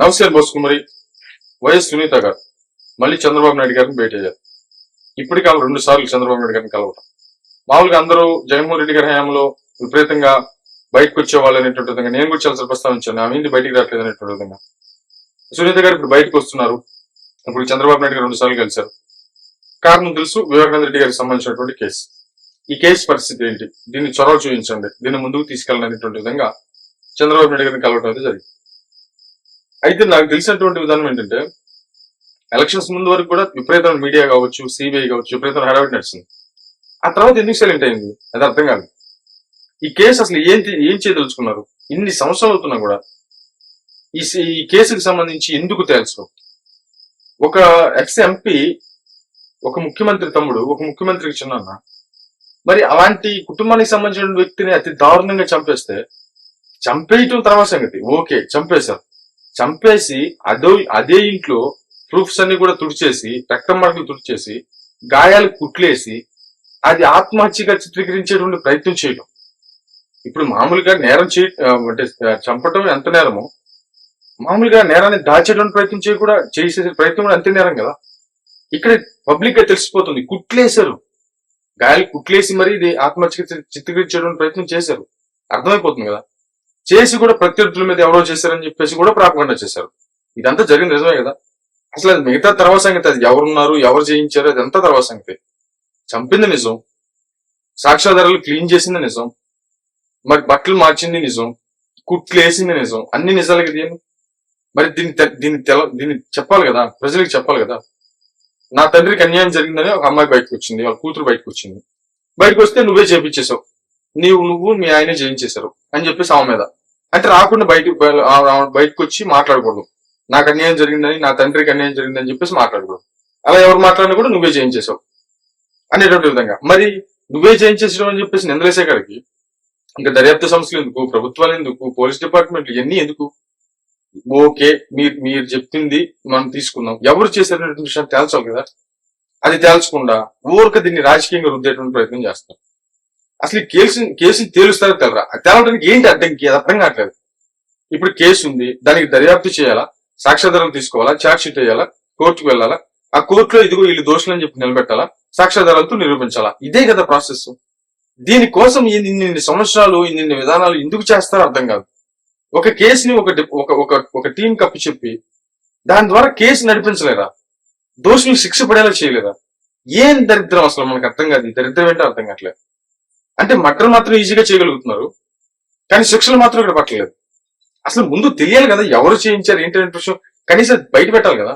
నమస్కారం బోసుకుమరి వైఎస్ సునీత గారు. మళ్ళీ చంద్రబాబు నాయుడు గారిని భేటీ అయ్యారు. ఇప్పటికి ఆమె రెండు సార్లు చంద్రబాబు నాయుడు గారిని కలవటం. మామూలుగా అందరూ జగన్మోహన్ రెడ్డి గారి హయాంలో విపరీతంగా బయటకు వచ్చేవాళ్ళు అనేటువంటి విధంగా నేను కూడా చాలా ప్రస్తావించాను. ఆమె ఏంటి బయటికి రావట్లేదు అనేటువంటి విధంగా. సునీత గారు ఇప్పుడు బయటకు వస్తున్నారు. ఇప్పుడు చంద్రబాబు నాయుడు గారు రెండు సార్లు కలిశారు. కారణం తెలుసు వివేకానంద రెడ్డి గారికి సంబంధించినటువంటి కేసు. ఈ కేసు పరిస్థితి ఏంటి? దీన్ని చొరవ చూపించండి. దీన్ని ముందుకు తీసుకెళ్ళాలనేటువంటి విధంగా చంద్రబాబు నాయుడు గారిని కలవడం అయితే జరిగింది. అయితే నాకు తెలిసినటువంటి విధానం ఏంటంటే ఎలక్షన్స్ ముందు వరకు కూడా విపరీతమైన మీడియా కావచ్చు సిబిఐ కావచ్చు విపరీతమైన హడావిడి నడిచింది. ఆ తర్వాత ఎందుకు సైలెంట్ అయింది? అది అర్థం కాదు. ఈ కేసు అసలు ఏం ఏం చేయదలుచుకున్నారు? ఇన్ని సంవత్సరాలు అవుతున్నా కూడా ఈ ఈ కేసుకు సంబంధించి ఎందుకు తెలుసు ఒక ఎక్స్ ఎంపీ ఒక ముఖ్యమంత్రి తమ్ముడు ఒక ముఖ్యమంత్రికి చిన్న మరి అలాంటి కుటుంబానికి సంబంధించిన వ్యక్తిని అతి దారుణంగా చంపేస్తే చంపేయటం తర్వాత సంగతి. ఓకే చంపేశారు. చంపేసి అదో అదే ఇంట్లో ప్రూఫ్స్ అన్ని కూడా తుడిచేసి రక్తం మడకలు తుడిచేసి గాయాలు కుట్లేసి అది ఆత్మహత్యగా చిత్రీకరించేటువంటి ప్రయత్నం చేయడం ఇప్పుడు మామూలుగా నేరం చే అంటే చంపటం ఎంత నేరమో మామూలుగా నేరాన్ని దాచేటువంటి ప్రయత్నం చేయ కూడా చేసే ప్రయత్నం కూడా అంతే నేరం కదా. ఇక్కడ పబ్లిక్గా తెలిసిపోతుంది కుట్లేశారు. గాయాలు కుట్లేసి మరి ఇది ఆత్మహత్య చిత్రీకరించేటువంటి ప్రయత్నం చేశారు. అర్థమైపోతుంది కదా. చేసి కూడా ప్రత్యర్థుల మీద ఎవరో చేశారని చెప్పేసి కూడా ప్రాపగండా చేశారు. ఇదంతా జరిగింది నిజమే కదా? అసలు అది మిగతా తర్వాత సంగతి అది ఎవరున్నారు ఎవరు చేయించారు అదంతా తర్వాత సంగతి. చంపింది నిజం. సాక్ష్యాధారాలు క్లీన్ చేసింది నిజం. మరి బట్టలు మార్చింది నిజం. కుట్లు వేసింది నిజం. అన్ని నిజాలు కదా మరి దీన్ని దీన్ని తెల దీన్ని చెప్పాలి కదా? ప్రజలకు చెప్పాలి కదా? నా తండ్రికి అన్యాయం జరిగిందని ఒక అమ్మాయి బయటకు వచ్చింది. వాళ్ళ కూతురు బయటకు వచ్చింది. బయటకు వస్తే నువ్వే చేపించేశావు. నీవు నువ్వు మీ ఆయనే చేయించేశారు అని చెప్పేసి ఆమె మీద. అంటే రాకుండా బయటకు బయటకు వచ్చి మాట్లాడకూడదు. నాకు అన్యాయం జరిగిందని నా తండ్రికి అన్యాయం జరిగిందని చెప్పేసి మాట్లాడకూడదు. అలా ఎవరు మాట్లాడినా కూడా నువ్వే చేయించేసావు అనేటువంటి విధంగా. మరి నువ్వే చేయించేసావు అని చెప్పేసి నిందలేసే కాడికి ఇంకా దర్యాప్తు సంస్థలు ఎందుకు? ప్రభుత్వాలు ఎందుకు? పోలీస్ డిపార్ట్మెంట్ ఇవన్నీ ఎందుకు? ఓకే మీరు మీరు చెప్పింది మనం తీసుకుందాం. ఎవరు చేసేటువంటి విషయం తేల్చాలి కదా. అది తేల్చకుండా ఊరిక దీన్ని రాజకీయంగా రుద్దేటువంటి ప్రయత్నం చేస్తారు. అసలు ఈ కేసు కేసుని తేలుస్తారో తెలరా తేలడానికి ఏంటి అడ్డంకి అది అర్థం కావట్లేదు. ఇప్పుడు కేసు ఉంది దానికి దర్యాప్తు చేయాలా? సాక్ష్యాధారం తీసుకోవాలా? ఛార్జ్ షీట్ వేయాలా? కోర్టుకు వెళ్ళాలా? ఆ కోర్టులో ఇదిగో వీళ్ళు దోషులని చెప్పి నిలబెట్టాలా? సాక్ష్యాధారాలతో నిరూపించాలా? ఇదే కదా ప్రాసెస్ దీనికోసం ఇన్ని సంవత్సరాలు ఇన్ని విధానాలు ఎందుకు చేస్తారో అర్థం కాదు. ఒక కేసుని ఒక ఒక ఒక ఒక టీం కప్పు చెప్పి దాని ద్వారా కేసు నడిపించలేరా? దోషులు శిక్ష పడేలా చేయలేరా? ఏం దరిద్రం అసలు మనకు అర్థం కాదు. దరిద్రం ఏంటో అర్థం కావట్లేదు. అంటే మర్డర్ మాత్రం ఈజీగా చేయగలుగుతున్నారు. కానీ శిక్షలు మాత్రం ఇక్కడ పట్టలేదు. అసలు ముందు తెలియాలి కదా ఎవరు చేయించారు ఏంటి అనే విషయం కనీసం బయట పెట్టాలి కదా.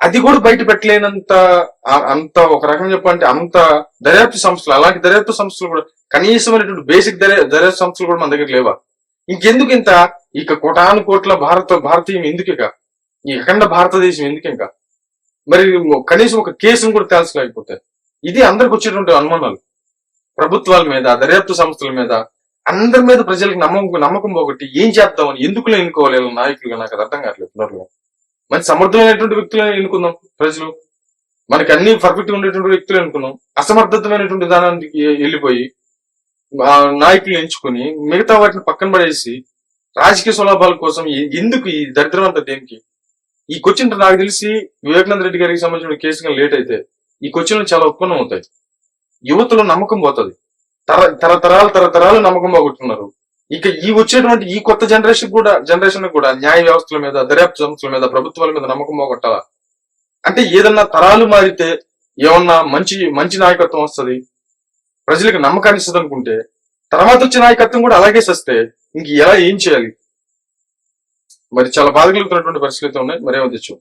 అది కూడా బయట పెట్టలేనంత అంత ఒక రకంగా చెప్పాలంటే అంత దర్యాప్తు సంస్థలు అలాంటి దర్యాప్తు సంస్థలు కూడా కనీసమైనటువంటి బేసిక్ దర్యా దర్యాప్తు సంస్థలు కూడా మన దగ్గర లేవా? ఇంకెందుకు ఇంత? ఇక కోటాను కోట్ల భారత భారతీయం ఎందుకు ఇక? ఈ అఖండ భారతదేశం ఎందుకు ఇంకా? మరి కనీసం ఒక కేసును కూడా తేల్చలేకపోతే. ఇది అందరికి వచ్చేటువంటి అనుమానాలు. ప్రభుత్వాల మీద దర్యాప్తు సంస్థల మీద అందరి మీద ప్రజలకు నమ్మకం నమ్మకం పోగొట్టి ఏం చేద్దామని ఎందుకు ఎన్నుకోవాలి నాయకులుగా నాకు అది అర్థం కావట్లేదు నోట్లో మంచి సమర్థమైనటువంటి వ్యక్తులను ఎన్నుకుందాం ప్రజలు? మనకి అన్ని పర్ఫెక్ట్ ఉండేటువంటి వ్యక్తులు ఎన్నుకున్నాం. అసమర్థతమైనటువంటి విధానానికి వెళ్ళిపోయి ఆ నాయకులు ఎంచుకుని మిగతా వాటిని పక్కన పడేసి రాజకీయ స్వలాభాల కోసం ఎందుకు ఈ దరిద్రం అంతా దేనికి? ఈ క్వశ్చన్ నాకు తెలిసి వివేకానంద రెడ్డి గారికి సంబంధించిన కేసు లేట్ అయితే ఈ క్వశ్చన్లు చాలా ఉత్పన్నం అవుతాయి. యువతలో నమ్మకం పోతుంది. తర తరతరాలు తరతరాలు నమ్మకం పోగొట్టున్నారు ఇక ఈ వచ్చేటువంటి ఈ కొత్త జనరేషన్ కూడా జనరేషన్ కూడా న్యాయ వ్యవస్థల మీద దర్యాప్తు సంస్థల మీద ప్రభుత్వాల మీద నమ్మకం పోగొట్టాలా? అంటే ఏదన్నా తరాలు మారితే ఏమన్నా మంచి మంచి నాయకత్వం వస్తది ప్రజలకు నమ్మకాన్ని ఇస్తుంది అనుకుంటే తర్వాత వచ్చే నాయకత్వం కూడా అలాగే సస్తే ఇంక ఎలా ఏం చేయాలి? మరి చాలా బాధ కలుగుతున్నటువంటి పరిస్థితులు ఉన్నాయి. మరేమో తెచ్చు